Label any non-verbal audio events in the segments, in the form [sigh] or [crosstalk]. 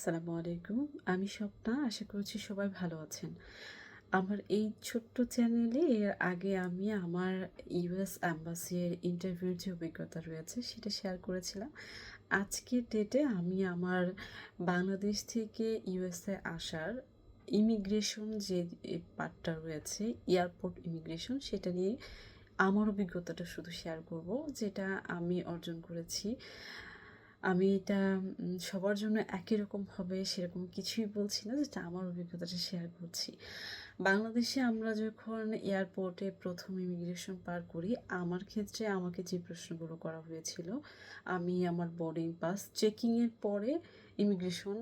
আসসালামু আলাইকুম। আমি স্বপ্না, আশা করছি সবাই ভালো আছেন। আমার এই ছোট্ট চ্যানেলে এর আগে আমি আমার ইউএস অ্যাম্বাসির ইন্টারভিউর যে অভিজ্ঞতা রয়েছে সেটা শেয়ার করেছিলাম। আজকের ডেটে আমি আমার বাংলাদেশ থেকে ইউএসএ আসার ইমিগ্রেশন যে পার্টটা রয়েছে, এয়ারপোর্ট ইমিগ্রেশন, সেটা নিয়ে আমার অভিজ্ঞতাটা শুধু শেয়ার করব, যেটা আমি অর্জন করেছি। আমি এটা সবার জন্য একই রকম হবে সেরকম কিছুই বলছি না, যেটা আমার অভিজ্ঞতাটা শেয়ার করছি। বাংলাদেশে আমরা যখন এয়ারপোর্টে প্রথম ইমিগ্রেশন পার করি, আমার ক্ষেত্রে আমাকে যে প্রশ্নগুলো করা হয়েছিল, আমি আমার বোর্ডিং পাস চেকিংয়ের পরে ইমিগ্রেশন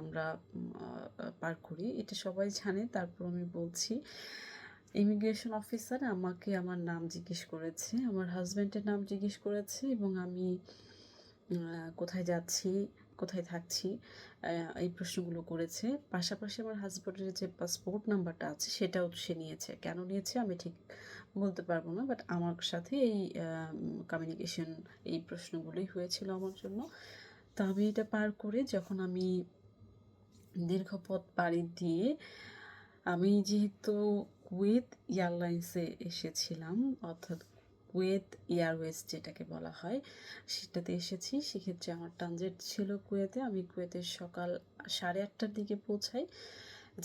আমরা পার করি। এটা সবাই জানে, তারপর আমি বলছি ইমিগ্রেশন অফিসার আমাকে আমার নাম জিজ্ঞেস করেছে, আমার হাজব্যান্ডের নাম জিজ্ঞেস করেছে এবং আমি কোথায় যাচ্ছি, কোথায় থাকছি এই প্রশ্নগুলো করেছে। পাশাপাশি আমার হাজব্যান্ডের যে পাসপোর্ট নাম্বারটা আছে, সেটাও সে নিয়েছে। কেন নিয়েছে আমি ঠিক বলতে পারব না বাট আমার সাথে এই কমিউনিকেশন এই প্রশ্নগুলোই হয়েছিল আমার জন্য। তো আমি এটা পার করে যখন আমি দীর্ঘ পথ পাড়ি দিয়ে আমি যেহেতু কুয়েত এয়ারলাইন্সে এসেছিলাম, অর্থাৎ কুয়েত এয়ারওয়েজ যেটাকে বলা হয়, সেটাতে এসেছি। সেক্ষেত্রে আমার ট্রানজিট ছিল কুয়েতে। আমি কুয়েতে সকাল সাড়ে আটটার দিকে পৌঁছাই,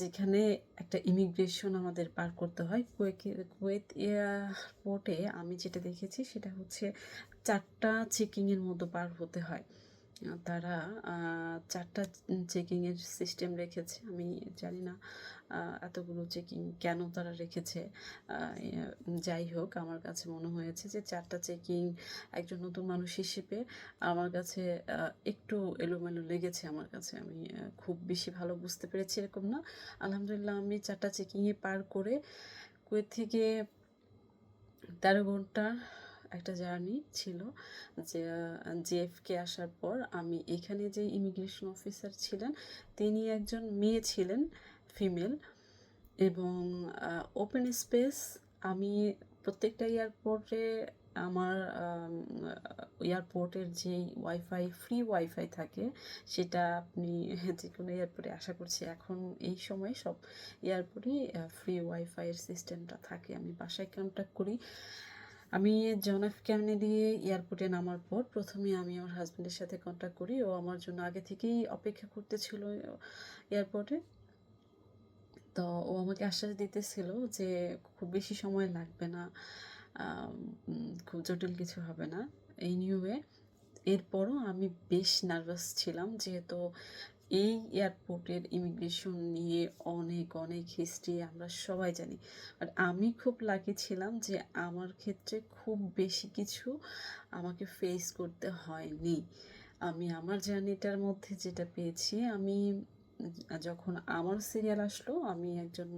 যেখানে একটা ইমিগ্রেশন আমাদের পার করতে হয়। কুয়েকে, কুয়েত এয়ারপোর্টে আমি যেটা দেখেছি, সেটা হচ্ছে চারটা চেকিংয়ের মতো পার হতে হয়। তারা চারটা চেকিংয়ের সিস্টেম রেখেছে। আমি জানি না এতগুলো চেকিং কেন তারা রেখেছে। যাই হোক, আমার কাছে মনে হয়েছে যে চারটা চেকিং একজন নতুন মানুষ হিসেবে আমার কাছে একটু এলোমেলো লেগেছে আমার কাছে। আমি খুব বেশি ভালো বুঝতে পেরেছি এরকম না। আলহামদুলিল্লাহ, আমি চারটা চেকিংয়ে পার করে, কুয়েত থেকে তেরো ঘণ্টা একটা জার্নি ছিল যে জেএফকে আসার পর আমি এখানে যে ইমিগ্রেশন অফিসার ছিলেন, তিনি একজন মেয়ে ছিলেন, ফিমেল। এবং ওপেন স্পেস আমি প্রত্যেকটা এয়ারপোর্টে আমার এয়ারপোর্টের যেই ওয়াইফাই ফ্রি ওয়াইফাই থাকে, সেটা আপনি [laughs] যে কোনো এয়ারপোর্টে আশা করছি এখন এই সময় সব এয়ারপোর্টেই ফ্রি ওয়াইফাইয়ের সিস্টেমটা থাকে। আমি বাসায় কন্ট্যাক্ট করি। আমি জন এফ কেনেডি এয়ারপোর্টে নামার পর প্রথমে আমি আমার হাজব্যান্ডের সাথে কন্ট্যাক্ট করি। ও আমার জন্য আগে থেকেই অপেক্ষা করতেছিল এয়ারপোর্টে। তো ও আমাকে আশ্বাস দিতেছিল যে খুব বেশি সময় লাগবে না খুব জটিল কিছু হবে না। এই নিউয়ে এরপরও আমি বেশ নার্ভাস ছিলাম যেহেতু এই এয়ারপোর্টের ইমিগ্রেশন নিয়ে অনেক অনেক হিস্ট্রি আমরা সবাই জানি। আর আমি খুব লাকি ছিলাম যে আমার ক্ষেত্রে খুব বেশি কিছু আমাকে ফেস করতে হয়নি। আমি আমার জার্নিটার মধ্যে যেটা পেয়েছি, আমি যখন আমার সিরিয়াল আসলো, আমি একজন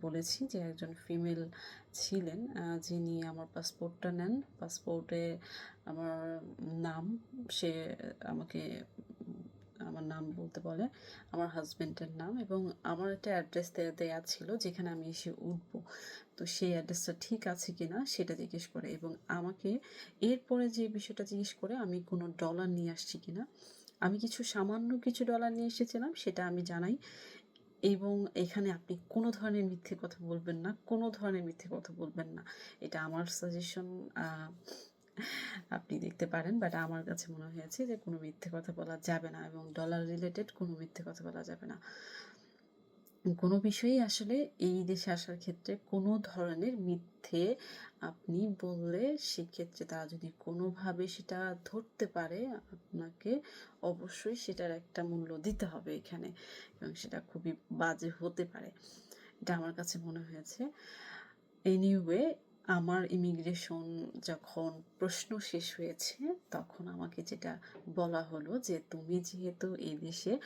বলেছি যে একজন ফিমেল ছিলেন যিনি আমার পাসপোর্টটা নেন। পাসপোর্টে আমার নাম, সে আমাকে আমার নাম বলতে বলে, আমার হাজবেন্ডের নাম এবং আমার একটা অ্যাড্রেস দেওয়া ছিল যেখানে আমি এসে উঠবো। তো সেই অ্যাড্রেসটা ঠিক আছে কিনা সেটা জিজ্ঞেস করে এবং আমাকে এরপরে যে বিষয়টা জিজ্ঞেস করে, আমি কোনো ডলার নিয়ে আসছি কিনা, আমি কিছু সামান্য কিছু ডলার নিয়ে এসেছিলাম সেটা আমি জানাই এবং এখানে আপনি কোনো ধরনের মিথ্যে কথা বলবেন না, কোনো ধরনের মিথ্যে কথা বলবেন না। এটা আমার সাজেশন আপনি দেখতে পারেন বাট আমার কাছে মনে হয়েছে যে কোনো মিথ্যে কথা বলা যাবে না এবং ডলার রিলেটেড কোনো মিথ্যে কথা বলা যাবে না। কোনো বিষয়েই আসলে এই দেশে আসার ক্ষেত্রে কোনো ধরনের মিথ্যে আপনি বললে সেক্ষেত্রে তারা যদি কোনোভাবে সেটা ধরতে পারে, আপনাকে অবশ্যই সেটার একটা মূল্য দিতে হবে এখানে এবং সেটা খুবই বাজে হতে পারে। এটা আমার কাছে মনে হয়েছে। এনিওয়ে আমার ইমিগ্রেশন যখন প্রশ্ন শেষ হয়েছে, তখন আমাকে যেটা বলা হলো যে, তুমি যেহেতু এই দেশে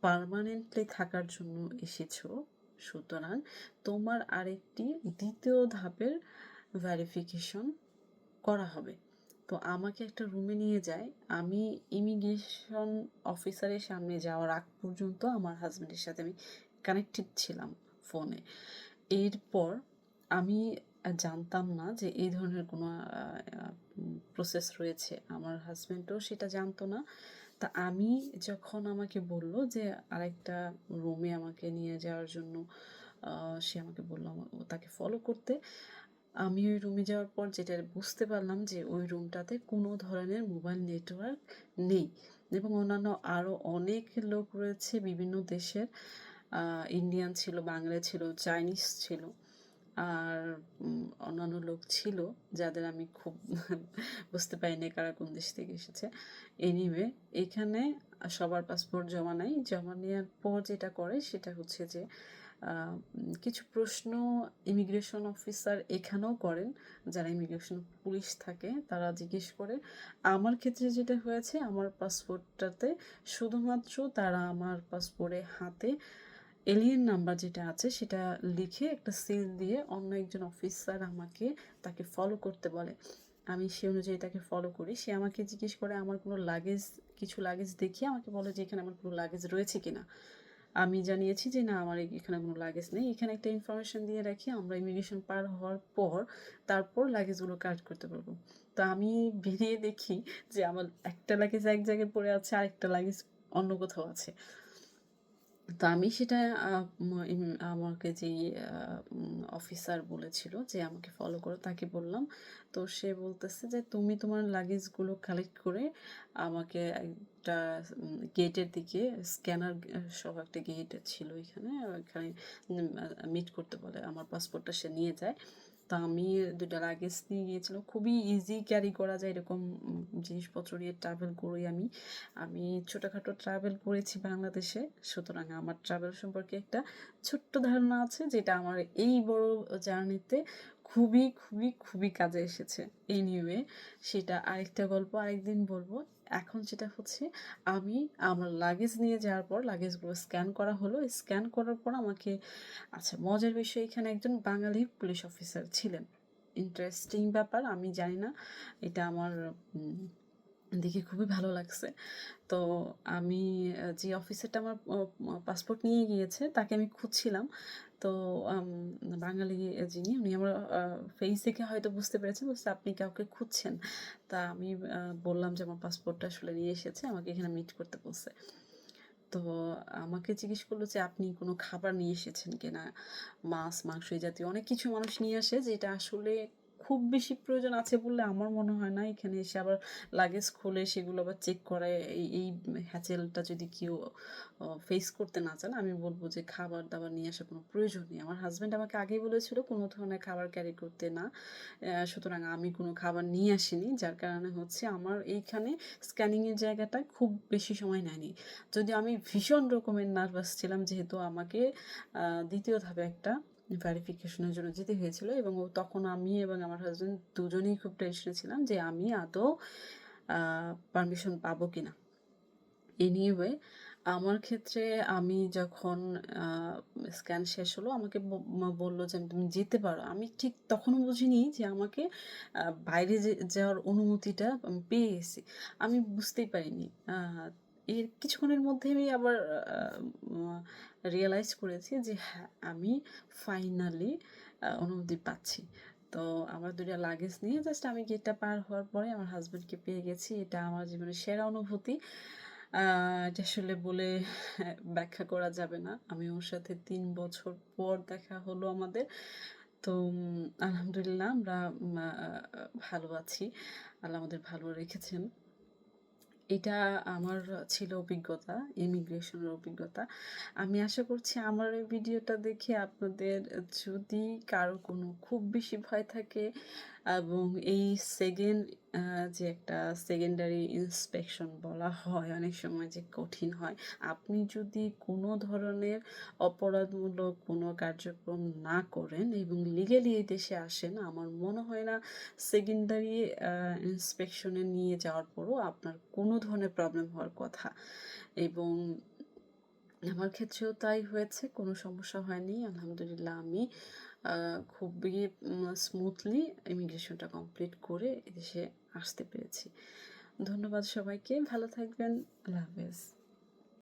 পার্মানেন্টলি থাকার জন্য এসেছ, সুতরাং তোমার আরেকটি দ্বিতীয় ধাপের ভ্যারিফিকেশন করা হবে। তো আমাকে একটা রুমে নিয়ে যায়। আমি ইমিগ্রেশন অফিসারের সামনে যাওয়ার আগ পর্যন্ত আমার হাজব্যান্ডের সাথে আমি কানেক্টেড ছিলাম ফোনে এরপর আমি জানতাম না যে এই ধরনের কোনো প্রসেস রয়েছে। আমার হাজব্যান্ডও সেটা জানতো না। তা আমি যখন আমাকে বলল যে আরেকটা রুমে আমাকে নিয়ে যাওয়ার জন্য সে আমাকে বলল তাকে ফলো করতে। আমি ওই রুমে যাওয়ার পর যেটা বুঝতে পারলাম যে ওই রুমটাতে কোনো ধরনের মোবাইল নেটওয়ার্ক নেই এবং অন্যান্য আরও অনেক লোক রয়েছে, বিভিন্ন দেশের ইন্ডিয়ান ছিল বাংলা ছিল চাইনিজ ছিল। আর অন্যান্য লোক ছিল যাদের আমি খুব [laughs] বুঝতে পারিনি কারা কোন দেশ থেকে এসেছে। এনিওয়ে এখানে সবার পাসপোর্ট জমা নেয় জমা নেওয়ার পর যেটা করে সেটা হচ্ছে যে কিছু প্রশ্ন ইমিগ্রেশন অফিসার এখানেও করেন। যারা ইমিগ্রেশন পুলিশ থাকে তারা জিজ্ঞেস করে। আমার ক্ষেত্রে যেটা হয়েছে, আমার পাসপোর্টটাতে শুধুমাত্র তারা আমার পাসপোর্টে হাতে এলিয়েন নাম্বার যেটা আছে, সেটা লিখে একটা সিল দিয়ে অন্য একজন অফিসার আমাকে তাকে ফলো করতে বলে। আমি সে অনুযায়ী তাকে ফলো করি। সে আমাকে জিজ্ঞেস করে, আমার কোনো লাগেজ কিছু লাগেজ দেখিয়ে আমাকে বলে যে এখানে আমার কোনো লাগেজ রয়েছে কিনা? আমি জানিয়েছি যে, না, আমার এখানে কোনো লাগেজ নেই। এখানে একটা ইনফরমেশন দিয়ে রাখি, আমরা ইমিগ্রেশন পার হওয়ার পর তারপর লাগেজগুলো কাট করতে পারব। তো আমি বেরিয়ে দেখি যে, আমার একটা লাগেজ এক জায়গায় পড়ে আছে, আরেকটা লাগেজ অন্য কোথাও আছে। তো আমি সেটা আমাকে যে অফিসার বলেছিল যে আমাকে ফলো করো, তাকে বললাম। তো সে বলতেছে যে, তুমি তোমার লাগেজগুলো কালেক্ট করে আমাকে একটা গেটের দিকে স্ক্যানার সহ একটা গেট ছিল এখানে ওখানে মিট করতে বলে। আমার পাসপোর্টটা সে নিয়ে যায়। আমি দুটা লাগেজ নিয়ে গিয়েছিলাম। খুবই ইজি ক্যারি করা যায় এরকম জিনিসপত্র নিয়ে ট্রাভেল করি আমি। আমি ছোটোখাটো ট্রাভেল করেছি বাংলাদেশে, সুতরাং আমার ট্রাভেল সম্পর্কে একটা ছোট্ট ধারণা আছে, যেটা আমার এই বড় জার্নিতে খুবই খুবই খুবই কাজে এসেছে। এনিওয়ে সেটা আরেকটা গল্প আরেকদিন বলব। এখন যেটা হচ্ছে, আমি আমার লাগেজ নিয়ে যাওয়ার পর লাগেজগুলো স্ক্যান করা হলো। স্ক্যান করার পর আমাকে আচ্ছা মজার বিষয় এখানে একজন বাঙালি পুলিশ অফিসার ছিলেন। ইন্টারেস্টিং ব্যাপার, আমি জানি না। এটা আমার দেখে খুবই ভালো লাগছে। তো আমি যে অফিসারটা আমার পাসপোর্ট নিয়ে গিয়েছে, তাকে আমি খুঁজছিলাম। তো বাঙালি যিনি, উনি আমার ফেস দেখে হয়তো বুঝতে পেরেছেন, বুঝতে আপনি কাউকে খুঁজছেন। তা আমি বললাম যে আমার পাসপোর্টটা আসলে নিয়ে এসেছে, আমাকে এখানে মিট করতে বলছে। তো আমাকে জিজ্ঞেস করল যে, আপনি কোনো খাবার নিয়ে এসেছেন কিনা? মাছ, মাংস, এই জাতীয় অনেক কিছু মানুষ নিয়ে আসে, যেটা আসলে খুব বেশি প্রয়োজন আছে বললে আমার মনে হয় না। এখানে এসে আবার লাগেজ খুলে সেগুলো আবার চেক করে। এই এই হ্যাচেলটা যদি কেউ ফেস করতে না চান, আমি বলব যে খাবার দাবার নিয়ে আসার কোনো প্রয়োজন নেই। আমার হাজব্যান্ড আমাকে আগেই বলেছিল কোনো ধরনের খাবার ক্যারি করতে না। সুতরাং আমি কোনো খাবার নিয়ে আসিনি। যার কারণে হচ্ছে আমার এইখানে স্ক্যানিংয়ের জায়গাটা খুব বেশি সময় নেয়নি। যদি আমি ভীষণ রকমের নার্ভাস ছিলাম, যেহেতু আমাকে দ্বিতীয় ধাপে একটা ভেরিফিকেশনের জন্য যেতে হয়েছিল এবং তখন আমি এবং আমার হাজব্যান্ড দুজনেই খুব টেনশনে ছিলাম যে আমি আদৌ পারমিশন পাবো কিনা। এনিওয়ে আমার ক্ষেত্রে আমি যখন স্ক্যান শেষ হলো, আমাকে বলল যে তুমি যেতে পারো। আমি ঠিক তখনও বুঝিনি যে আমাকে বাইরে যাওয়ার অনুমতিটা পেয়ে গেছি। আমি বুঝতেই পারিনি এর কিছুক্ষণের মধ্যে আমি আবার রিয়েলাইজ করেছি যে হ্যাঁ আমি ফাইনালি অনুমতি পাচ্ছি। তো আমার দুটা লাগেজ নিয়ে জাস্ট আমি গেটটা পার হওয়ার পরে আমার হাজব্যান্ডকে পেয়ে গেছি। এটা আমার জীবনের সেরা অনুভূতি। এটা আসলে বলে ব্যাখ্যা করা যাবে না। আমি ওর সাথে তিন বছর পর দেখা হলো আমাদের। তো আলহামদুলিল্লাহ আমরা ভালো আছি। আল্লাহ আমাদের ভালো রেখেছেন। এটা আমার ছিল অভিজ্ঞতা ইমিগ্রেশনের অভিজ্ঞতা। আমি আশা করছি আমার এই ভিডিওটা দেখে আপনাদের যদি কারও কোনো খুব বেশি ভয় থাকে এবং এই সেকেন্ড যে একটা সেকেন্ডারি ইন্সপেকশন বলা হয়, অনেক সময় যে কঠিন হয়, আপনি যদি কোনো ধরনের অপরাধমূলক কোনো কার্যক্রম না করেন এবং লিগেলি এই দেশে আসেন, আমার মনে হয় না সেকেন্ডারি ইন্সপেকশনে নিয়ে যাওয়ার পরও আপনার কোনো ধরনের প্রবলেম হওয়ার কথা। এবং আমার ক্ষেত্রেও তাই হয়েছে, কোনো সমস্যা হয়নি, আলহামদুলিল্লাহ আমি খুবই স্মুথলি ইমিগ্রেশনটা কমপ্লিট করে এদেশে আসতে পেরেছি। ধন্যবাদ সবাইকে ভালো থাকবেন আল্লাহ হাফেজ।